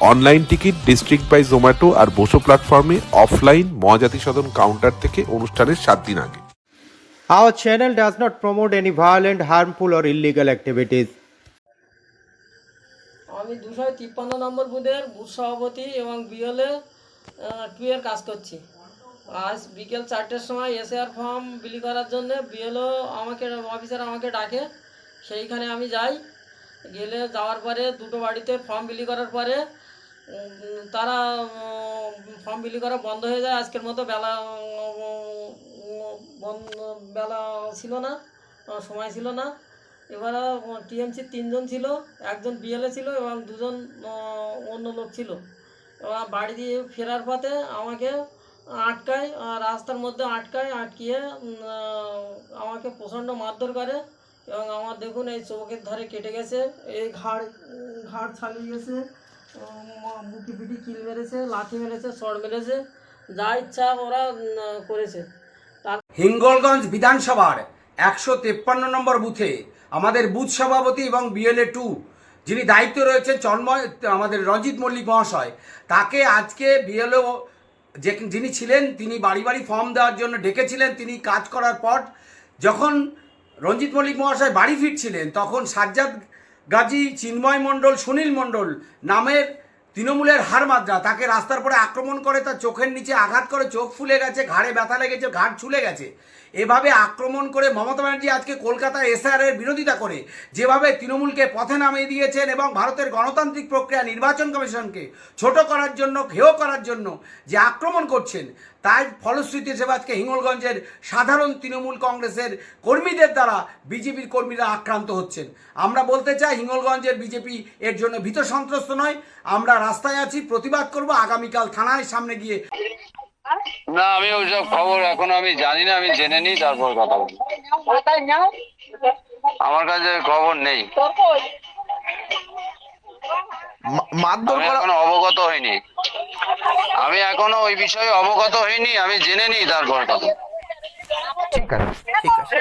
Online ticket District by Zomato আর বসো প্ল্যাটফর্মে offline Mahajati সদন counter থেকে অনুষ্ঠানের সাত দিন আগে। Our channel does not promote any violent, harmful, or illegal activities. আমি দুশো তিপ্পান্ন নম্বর বুথের বুথ সভাপতি এবং বিএলএ টু এর কাজ করছি। আজ বিকেল চারটের সময় এসআর ফর্ম বিলি করার জন্য বিএলও আমাকে অফিসার আমাকে ডাকে। সেইখানে আমি যাই। গেলে যাওয়ার পরে দুটো বাড়িতে ফর্ম বিলি করার পরে তারা ফর্ম বিলি করা বন্ধ হয়ে যায়। আজকের মতো বেলা বন্ধ, বেলা ছিল না সময় ছিল না। এবারে টিএমসি তিনজন ছিল, একজন বিএলএ ছিল এবং দুজন অন্য লোক ছিল। এবার বাড়ি দিয়ে ফেরার পথে আমাকে আটকায় রাস্তার মধ্যে আটকায়, আটকিয়ে আমাকে প্রচণ্ড মারধর করে এবং আমার দেখুন এই চোখের ধারে কেটে গেছে, এই ঘাড় ঘাড় ছালিয়ে গেছে। বুকি কিল মেরেছে, লাথি মেরেছে চড় মেরেছে, যা ইচ্ছা ওরা করেছে। হিঙ্গলগঞ্জ বিধানসভার একশো তেপ্পান্ন নম্বর বুথে আমাদের বুথ সভাপতি এবং বিএলএ টু যিনি দায়িত্ব রয়েছেন চন্ময়, আমাদের রঞ্জিত মল্লিক মহাশয়, তাকে আজকে বিএলও যে যিনি ছিলেন, তিনি বাড়ি বাড়ি ফর্ম দেওয়ার জন্য ডেকেছিলেন, তিনি কাজ করার পর যখন রঞ্জিত মল্লিক মহাশয় বাড়ি ফিরছিলেন, তখন সাজ্জাদ গাজী চিন্ময় মণ্ডল, সুনীল মণ্ডল নামের তৃণমূলের হারমাদ্রা তাকে রাস্তার পরে আক্রমণ করে, তার চোখের নিচে আঘাত করে, চোখ ফুলে গেছে, ঘাড়ে ব্যথা লেগেছে, ঘাড় ছুলে গেছে। এভাবে আক্রমণ করে মমতা ব্যানার্জি আজকে কলকাতা এসআর এর বিরোধিতা করে, যেভাবে তৃণমূলকে পথে নামিয়ে দিয়েছেন এবং ভারতের গণতান্ত্রিক প্রক্রিয়া, নির্বাচন কমিশনকে ছোট করার জন্য হেয় করার জন্য যে আক্রমণ করছেন তার ফলশ্রুতি হিসেবে আজকে হিঙ্গলগঞ্জের সাধারণ তৃণমূল কংগ্রেসের কর্মীদের দ্বারা বিজেপির কর্মীরা আক্রান্ত হচ্ছেন। আমরা বলতে চাই হিঙ্গলগঞ্জের বিজেপি এর জন্য ভীত সন্ত্রস্ত নয়। আমরা রাস্তায় আছি প্রতিবাদ করব আগামীকাল থানায় সামনে গিয়ে। না আমি ওইসব খবর এখন আমি জানি না আমি জেনে নিই তারপর কথা বলব। আমার কাছে খবর নেই। মারধর করা এখনও অবগত হইনি। আমি এখনও ওই বিষয়ে অবগত হইনি আমি জেনে নিই তারপর ঠিক আছে ঠিক আছে।